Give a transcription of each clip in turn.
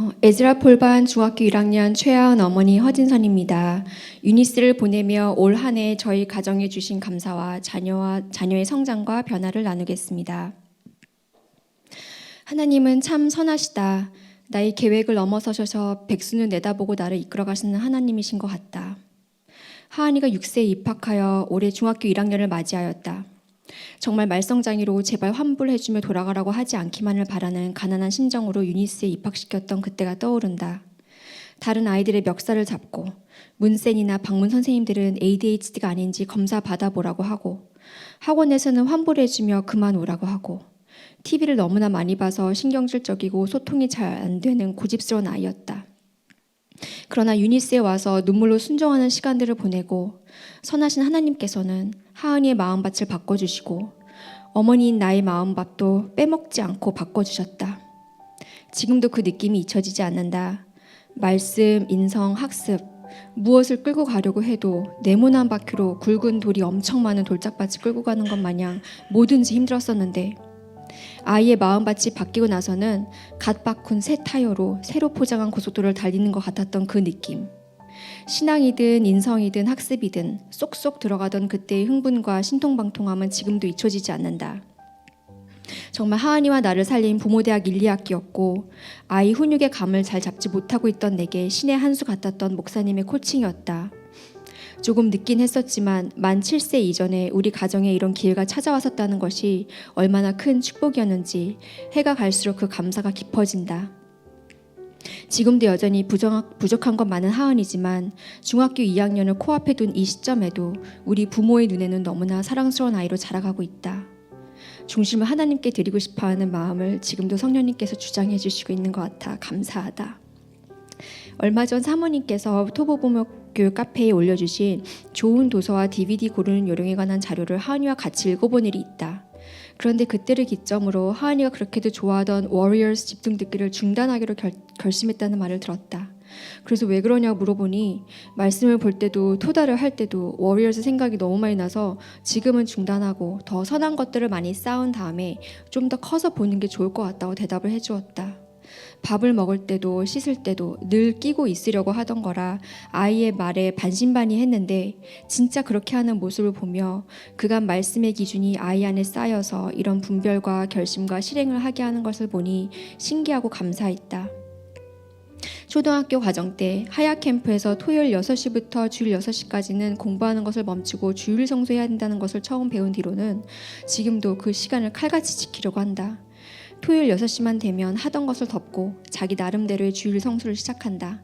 어, 에즈라 폴반 중학교 1학년 최하은 어머니 허진선입니다. 유니스를 보내며 올 한 해 저희 가정에 주신 감사와 자녀와 자녀의 성장과 변화를 나누겠습니다. 하나님은 참 선하시다. 나의 계획을 넘어서셔서 백수는 내다보고 나를 이끌어 가시는 하나님이신 것 같다. 하은이가 6세에 입학하여 올해 중학교 1학년을 맞이하였다. 정말 말썽장이로 제발 환불해주며 돌아가라고 하지 않기만을 바라는 가난한 심정으로 유니스에 입학시켰던 그때가 떠오른다. 다른 아이들의 멱살을 잡고 문센이나 방문 선생님들은 ADHD가 아닌지 검사 받아보라고 하고 학원에서는 환불해주며 그만 오라고 하고 TV를 너무나 많이 봐서 신경질적이고 소통이 잘 안 되는 고집스러운 아이였다. 그러나 유니스에 와서 눈물로 순종하는 시간들을 보내고 선하신 하나님께서는 하은이의 마음밭을 바꿔주시고 어머니인 나의 마음밭도 빼먹지 않고 바꿔주셨다. 지금도 그 느낌이 잊혀지지 않는다. 말씀, 인성, 학습 무엇을 끌고 가려고 해도 네모난 바퀴로 굵은 돌이 엄청 많은 돌짝밭을 끌고 가는 것 마냥 뭐든지 힘들었었는데 아이의 마음밭이 바뀌고 나서는 갓 바꾼 새 타이어로 새로 포장한 고속도로를 달리는 것 같았던 그 느낌. 신앙이든 인성이든 학습이든 쏙쏙 들어가던 그때의 흥분과 신통방통함은 지금도 잊혀지지 않는다. 정말 하은이와 나를 살린 부모대학 1, 2학기였고 아이 훈육의 감을 잘 잡지 못하고 있던 내게 신의 한 수 같았던 목사님의 코칭이었다. 조금 늦긴 했었지만 만 7세 이전에 우리 가정에 이런 기회가 찾아왔었다는 것이 얼마나 큰 축복이었는지 해가 갈수록 그 감사가 깊어진다. 지금도 여전히 부족한 것 많은 하은이지만 중학교 2학년을 코앞에 둔 이 시점에도 우리 부모의 눈에는 너무나 사랑스러운 아이로 자라가고 있다. 중심을 하나님께 드리고 싶어 하는 마음을 지금도 성령님께서 주장해 주시고 있는 것 같아 감사하다. 얼마 전 사모님께서 토보부모교육 카페에 올려주신 좋은 도서와 DVD 고르는 요령에 관한 자료를 하은이와 같이 읽어본 일이 있다. 그런데 그때를 기점으로 하은이가 그렇게도 좋아하던 워리어스 집중 듣기를 중단하기로 결, 결심했다는 말을 들었다. 그래서 왜 그러냐고 물어보니 말씀을 볼 때도 토다를 할 때도 워리어스 생각이 너무 많이 나서 지금은 중단하고 더 선한 것들을 많이 쌓은 다음에 좀 더 커서 보는 게 좋을 것 같다고 대답을 해주었다. 밥을 먹을 때도 씻을 때도 늘 끼고 있으려고 하던 거라 아이의 말에 반신반의했는데 진짜 그렇게 하는 모습을 보며 그간 말씀의 기준이 아이 안에 쌓여서 이런 분별과 결심과 실행을 하게 하는 것을 보니 신기하고 감사했다. 초등학교 과정 때 하야 캠프에서 토요일 6시부터 주일 6시까지는 공부하는 것을 멈추고 주일 성수해야 된다는 것을 처음 배운 뒤로는 지금도 그 시간을 칼같이 지키려고 한다. 토요일 6시만 되면 하던 것을 덮고 자기 나름대로의 주일 성수를 시작한다.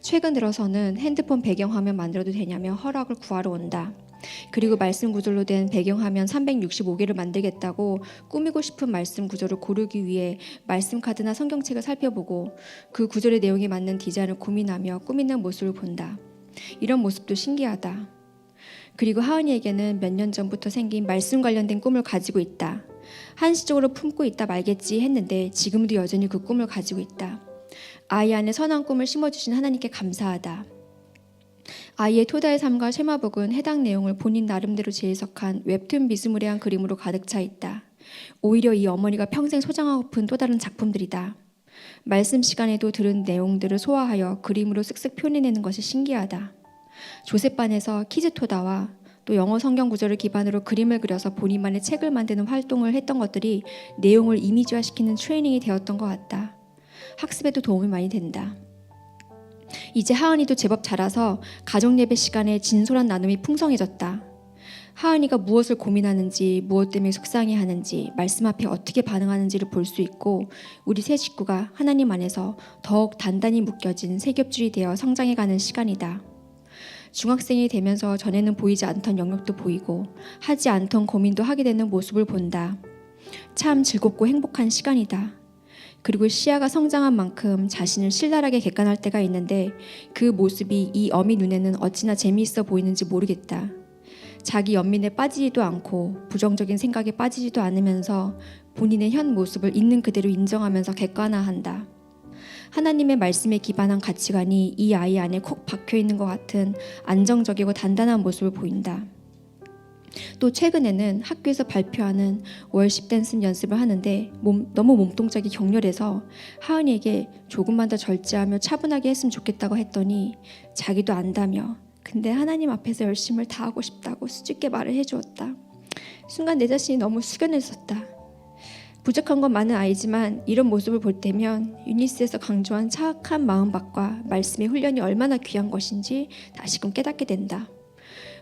최근 들어서는 핸드폰 배경화면 만들어도 되냐며 허락을 구하러 온다. 그리고 말씀 구절로 된 배경화면 365개를 만들겠다고 꾸미고 싶은 말씀 구절을 고르기 위해 말씀 카드나 성경책을 살펴보고 그 구절의 내용에 맞는 디자인을 고민하며 꾸미는 모습을 본다. 이런 모습도 신기하다. 그리고 하은이에게는 몇 년 전부터 생긴 말씀 관련된 꿈을 가지고 있다. 한시적으로 품고 있다 말겠지 했는데 지금도 여전히 그 꿈을 가지고 있다. 아이 안에 선한 꿈을 심어주신 하나님께 감사하다. 아이의 토다의 삶과 쉐마복은 해당 내용을 본인 나름대로 재해석한 웹툰 비스무리한 그림으로 가득 차 있다. 오히려 이 어머니가 평생 소장하고픈 또 다른 작품들이다. 말씀 시간에도 들은 내용들을 소화하여 그림으로 쓱쓱 표현해내는 것이 신기하다. 조셉반에서 키즈토다와 또 영어 성경 구절을 기반으로 그림을 그려서 본인만의 책을 만드는 활동을 했던 것들이 내용을 이미지화시키는 트레이닝이 되었던 것 같다. 학습에도 도움이 많이 된다. 이제 하은이도 제법 자라서 가정 예배 시간에 진솔한 나눔이 풍성해졌다. 하은이가 무엇을 고민하는지, 무엇 때문에 속상해하는지, 말씀 앞에 어떻게 반응하는지를 볼 수 있고, 우리 세 식구가 하나님 안에서 더욱 단단히 묶여진 세 겹줄이 되어 성장해가는 시간이다. 중학생이 되면서 전에는 보이지 않던 영역도 보이고, 하지 않던 고민도 하게 되는 모습을 본다. 참 즐겁고 행복한 시간이다. 그리고 시야가 성장한 만큼 자신을 신랄하게 객관할 때가 있는데 그 모습이 이 어미 눈에는 어찌나 재미있어 보이는지 모르겠다. 자기 연민에 빠지지도 않고 부정적인 생각에 빠지지도 않으면서 본인의 현 모습을 있는 그대로 인정하면서 객관화한다. 하나님의 말씀에 기반한 가치관이 이 아이 안에 콕 박혀 있는 것 같은 안정적이고 단단한 모습을 보인다. 또 최근에는 학교에서 발표하는 월십 댄스 연습을 하는데 몸, 너무 몸동작이 격렬해서 하은이에게 조금만 더 절제하며 차분하게 했으면 좋겠다고 했더니 자기도 안다며 근데 하나님 앞에서 열심을 다하고 싶다고 수줍게 말을 해주었다. 순간 내 자신이 너무 숙연해졌다. 부족한 건 많은 아이지만 이런 모습을 볼 때면 유니스에서 강조한 차악한 마음밭과 말씀의 훈련이 얼마나 귀한 것인지 다시금 깨닫게 된다.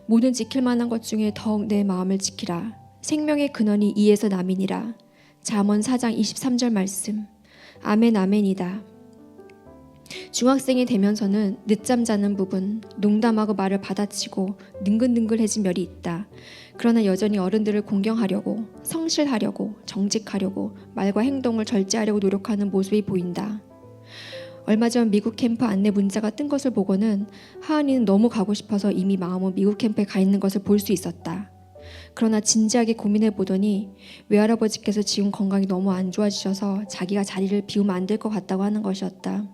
모든 지킬 만한 것 중에 더욱 내 마음을 지키라. 생명의 근원이 이에서 남이니라. 잠언 4장 23절 말씀. 아멘 아멘이다. 중학생이 되면서는 늦잠 자는 부분, 농담하고 말을 받아치고 능글능글해진 면이 있다. 그러나 여전히 어른들을 공경하려고, 성실하려고, 정직하려고, 말과 행동을 절제하려고 노력하는 모습이 보인다. 얼마 전 미국 캠프 안내 문자가 뜬 것을 보고는 하은이는 너무 가고 싶어서 이미 마음은 미국 캠프에 가 있는 것을 볼 수 있었다. 그러나 진지하게 고민해 보더니 외할아버지께서 지금 건강이 너무 안 좋아지셔서 자기가 자리를 비우면 안 될 것 같다고 하는 것이었다.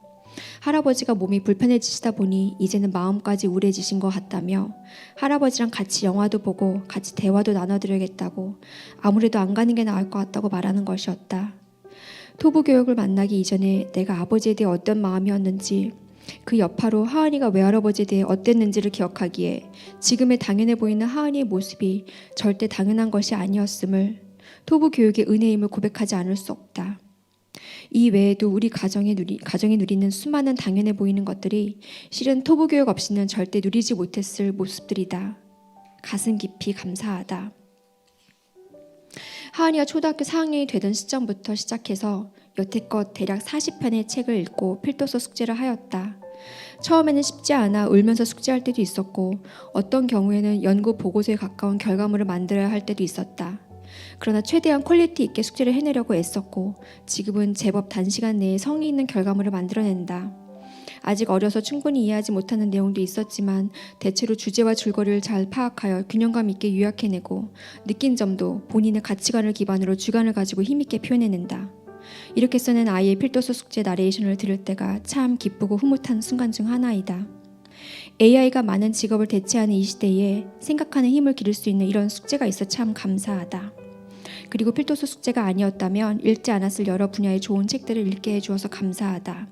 할아버지가 몸이 불편해지시다 보니 이제는 마음까지 우울해지신 것 같다며 할아버지랑 같이 영화도 보고 같이 대화도 나눠드려야겠다고 아무래도 안 가는 게 나을 것 같다고 말하는 것이었다. 토부 교육을 만나기 이전에 내가 아버지에 대해 어떤 마음이었는지 그 여파로 하은이가 외할아버지에 대해 어땠는지를 기억하기에 지금의 당연해 보이는 하은이의 모습이 절대 당연한 것이 아니었음을 토부 교육의 은혜임을 고백하지 않을 수 없다. 이 외에도 우리 가정에 누리 가정이 누리는 수많은 당연해 보이는 것들이 실은 토부 교육 없이는 절대 누리지 못했을 모습들이다. 가슴 깊이 감사하다. 하은이가 초등학교 4학년이 되던 시점부터 시작해서 여태껏 대략 40편의 책을 읽고 필독서 숙제를 하였다. 처음에는 쉽지 않아 울면서 숙제할 때도 있었고 어떤 경우에는 연구 보고서에 가까운 결과물을 만들어야 할 때도 있었다. 그러나 최대한 퀄리티 있게 숙제를 해내려고 애썼고 지금은 제법 단시간 내에 성의 있는 결과물을 만들어낸다. 아직 어려서 충분히 이해하지 못하는 내용도 있었지만 대체로 주제와 줄거리를 잘 파악하여 균형감 있게 요약해내고 느낀 점도 본인의 가치관을 기반으로 주관을 가지고 힘있게 표현해낸다. 이렇게 써낸 아이의 필독서 숙제 나레이션을 들을 때가 참 기쁘고 흐뭇한 순간 중 하나이다. AI가 많은 직업을 대체하는 이 시대에 생각하는 힘을 기를 수 있는 이런 숙제가 있어 참 감사하다. 그리고 필독서 숙제가 아니었다면 읽지 않았을 여러 분야의 좋은 책들을 읽게 해주어서 감사하다.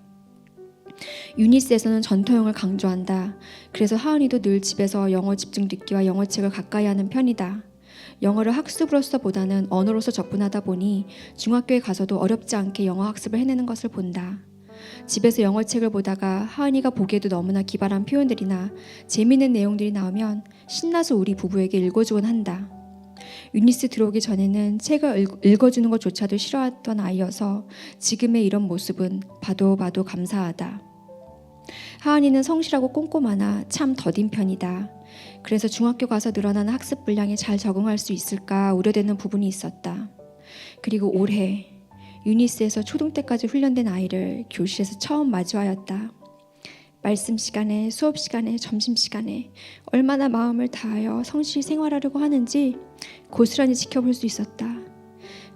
유니스에서는 전토형을 강조한다. 그래서 하은이도 늘 집에서 영어 집중 듣기와 영어책을 가까이 하는 편이다. 영어를 학습으로서보다는 언어로서 접근하다 보니 중학교에 가서도 어렵지 않게 영어 학습을 해내는 것을 본다. 집에서 영어책을 보다가 하은이가 보기에도 너무나 기발한 표현들이나 재미있는 내용들이 나오면 신나서 우리 부부에게 읽어주곤 한다. 유니스 들어오기 전에는 책을 읽- 읽어주는 것조차도 싫어했던 아이여서 지금의 이런 모습은 봐도 봐도 감사하다. 하은이는 성실하고 꼼꼼하나 참 더딘 편이다. 그래서 중학교 가서 늘어나는 학습 분량에 잘 적응할 수 있을까 우려되는 부분이 있었다. 그리고 올해 유니스에서 초등 때까지 훈련된 아이를 교실에서 처음 마주하였다. 말씀 시간에, 수업 시간에, 점심 시간에 얼마나 마음을 다하여 성실히 생활하려고 하는지 고스란히 지켜볼 수 있었다.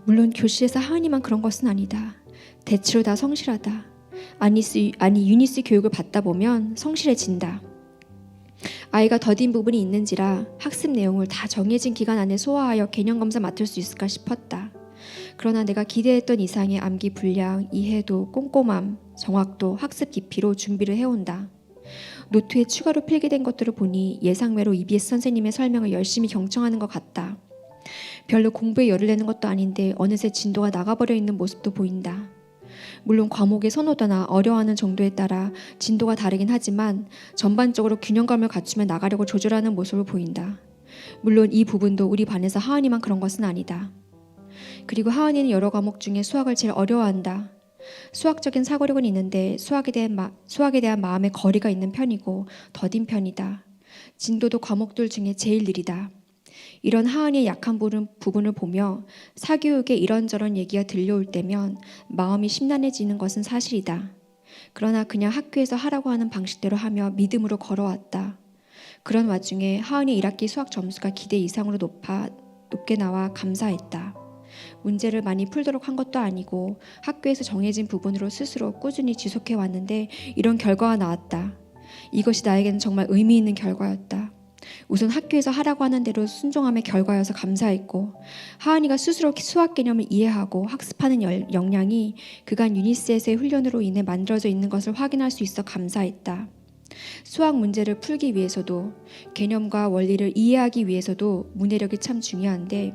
물론 교실에서 하은이만 그런 것은 아니다. 대체로 다 성실하다. 아니스, 아니 유니스 교육을 받다 보면 성실해진다. 아이가 더딘 부분이 있는지라 학습 내용을 다 정해진 기간 안에 소화하여 개념 검사 맡을 수 있을까 싶었다. 그러나 내가 기대했던 이상의 암기 분량, 이해도, 꼼꼼함, 정확도, 학습 깊이로 준비를 해온다. 노트에 추가로 필기된 것들을 보니 예상외로 EBS 선생님의 설명을 열심히 경청하는 것 같다. 별로 공부에 열을 내는 것도 아닌데 어느새 진도가 나가버려 있는 모습도 보인다. 물론 과목의 선호도나 어려워하는 정도에 따라 진도가 다르긴 하지만 전반적으로 균형감을 갖추며 나가려고 조절하는 모습을 보인다. 물론 이 부분도 우리 반에서 하은이만 그런 것은 아니다. 그리고 하은이는 여러 과목 중에 수학을 제일 어려워한다. 수학적인 사고력은 있는데 수학에 대한 마, 수학에 대한 마음의 거리가 있는 편이고 더딘 편이다. 진도도 과목들 중에 제일 느리다. 이런 하은이의 약한 부분, 부분을 보며 사교육에 이런저런 얘기가 들려올 때면 마음이 심란해지는 것은 사실이다. 그러나 그냥 학교에서 하라고 하는 방식대로 하며 믿음으로 걸어왔다. 그런 와중에 하은이 1학기 수학 점수가 기대 이상으로 높아 높게 나와 감사했다. 문제를 많이 풀도록 한 것도 아니고 학교에서 정해진 부분으로 스스로 꾸준히 지속해 왔는데 이런 결과가 나왔다. 이것이 나에게는 정말 의미 있는 결과였다. 우선 학교에서 하라고 하는 대로 순종함의 결과여서 감사했고 하은이가 스스로 수학 개념을 이해하고 학습하는 열- 역량이 그간 유니스에서의 훈련으로 인해 만들어져 있는 것을 확인할 수 있어 감사했다. 수학 문제를 풀기 위해서도 개념과 원리를 이해하기 위해서도 문해력이 참 중요한데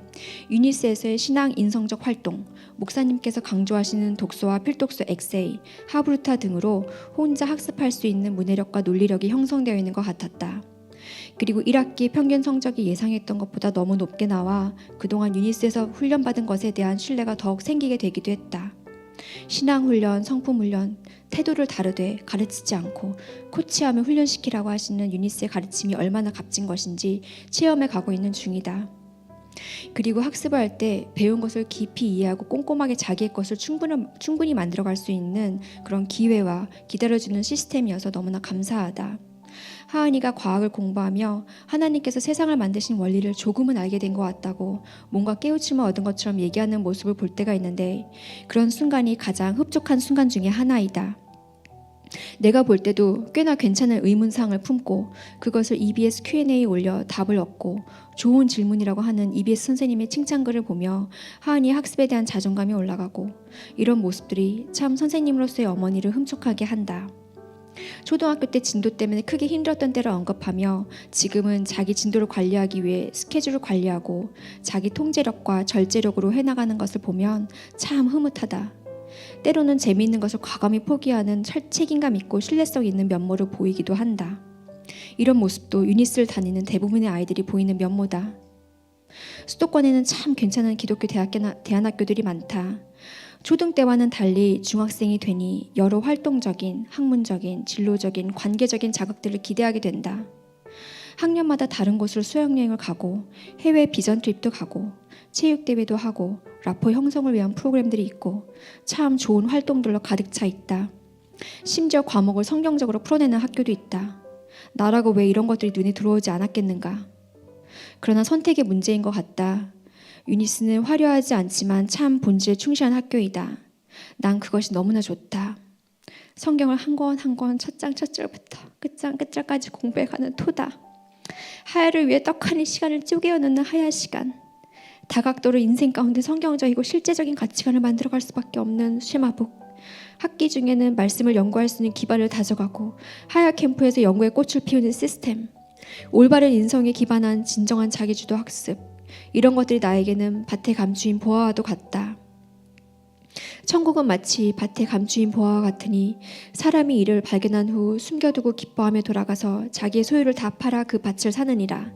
유니스에서의 신앙 인성적 활동, 목사님께서 강조하시는 독서와 필독서 엑세이, 하브루타 등으로 혼자 학습할 수 있는 문해력과 논리력이 형성되어 있는 것 같았다. 그리고 1학기 평균 성적이 예상했던 것보다 너무 높게 나와 그동안 유니스에서 훈련받은 것에 대한 신뢰가 더욱 생기게 되기도 했다. 신앙 훈련, 성품 훈련, 태도를 다르되 가르치지 않고 코치하며 훈련시키라고 하시는 유니스의 가르침이 얼마나 값진 것인지 체험해 가고 있는 중이다. 그리고 학습을 할 때 배운 것을 깊이 이해하고 꼼꼼하게 자기의 것을 충분히, 충분히 만들어갈 수 있는 그런 기회와 기다려주는 시스템이어서 너무나 감사하다. 하은이가 과학을 공부하며 하나님께서 세상을 만드신 원리를 조금은 알게 된 것 같다고 뭔가 깨우침을 얻은 것처럼 얘기하는 모습을 볼 때가 있는데 그런 순간이 가장 흡족한 순간 중에 하나이다. 내가 볼 때도 꽤나 괜찮은 의문사항을 품고 그것을 EBS Q&A에 올려 답을 얻고 좋은 질문이라고 하는 EBS 선생님의 칭찬글을 보며 하은이 학습에 대한 자존감이 올라가고 이런 모습들이 참 선생님으로서의 어머니를 흠촉하게 한다. 초등학교 때 진도 때문에 크게 힘들었던 때를 언급하며 지금은 자기 진도를 관리하기 위해 스케줄을 관리하고 자기 통제력과 절제력으로 해나가는 것을 보면 참 흐뭇하다. 때로는 재미있는 것을 과감히 포기하는 철- 책임감 있고 신뢰성 있는 면모를 보이기도 한다. 이런 모습도 유니스를 다니는 대부분의 아이들이 보이는 면모다. 수도권에는 참 괜찮은 기독교 대학교, 대안학교 들이 많다. 초등 때와는 달리 중학생이 되니 여러 활동적인, 학문적인, 진로적인, 관계적인 자극들을 기대하게 된다. 학년마다 다른 곳으로 수영여행을 가고 해외 비전 트립도 가고 체육대회도 하고 라포 형성을 위한 프로그램들이 있고 참 좋은 활동들로 가득 차 있다. 심지어 과목을 성경적으로 풀어내는 학교도 있다. 나라고 왜 이런 것들이 눈에 들어오지 않았겠는가? 그러나 선택의 문제인 것 같다. 유니스는 화려하지 않지만 참 본질에 충실한 학교이다. 난 그것이 너무나 좋다. 성경을 한 권 한 권 첫 장첫 절부터 끝장 끝장까지 공부해가는 토다. 하야를 위해 떡하니 시간을 쪼개어 넣는 하야 시간. 다각도로 인생 가운데 성경적이고 실제적인 가치관을 만들어갈 수밖에 없는 쉐마북. 학기 중에는 말씀을 연구할 수 있는 기반을 다져가고 하야 캠프에서 연구의 꽃을 피우는 시스템. 올바른 인성에 기반한 진정한 자기주도 학습. 이런 것들이 나에게는 밭의 감추인 보아와도 같다. 천국은 마치 밭의 감추인 보아와 같으니 사람이 이를 발견한 후 숨겨두고 기뻐하며 돌아가서 자기의 소유를 다 팔아 그 밭을 사느니라.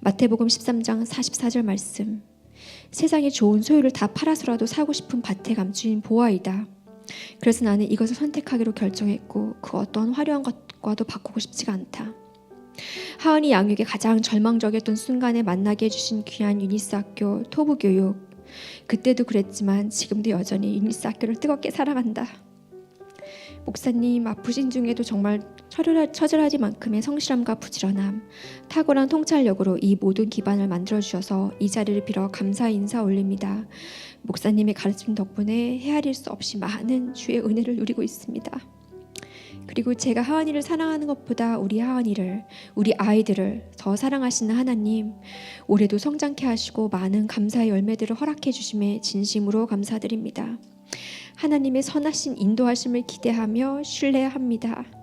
마태복음 13장 44절 말씀. 세상에 좋은 소유를 다 팔아서라도 사고 싶은 밭에 감추인 보아이다. 그래서 나는 이것을 선택하기로 결정했고 그 어떤 화려한 것과도 바꾸고 싶지가 않다. 하은이 양육의 가장 절망적이었던 순간에 만나게 해주신 귀한 유니스 학교 토부 교육. 그때도 그랬지만 지금도 여전히 유니스 학교를 뜨겁게 사랑한다. 목사님 아프신 중에도 정말 처절하, 처절하지만큼의 성실함과 부지런함, 탁월한 통찰력으로 이 모든 기반을 만들어 주셔서 이 자리를 빌어 감사 인사 올립니다. 목사님의 가르침 덕분에 헤아릴 수 없이 많은 주의 은혜를 누리고 있습니다. 그리고 제가 하은이를 사랑하는 것보다 우리 하은이를 우리 아이들을 더 사랑하시는 하나님 올해도 성장케 하시고 많은 감사의 열매들을 허락해 주심에 진심으로 감사드립니다. 하나님의 선하신 인도하심을 기대하며 신뢰합니다.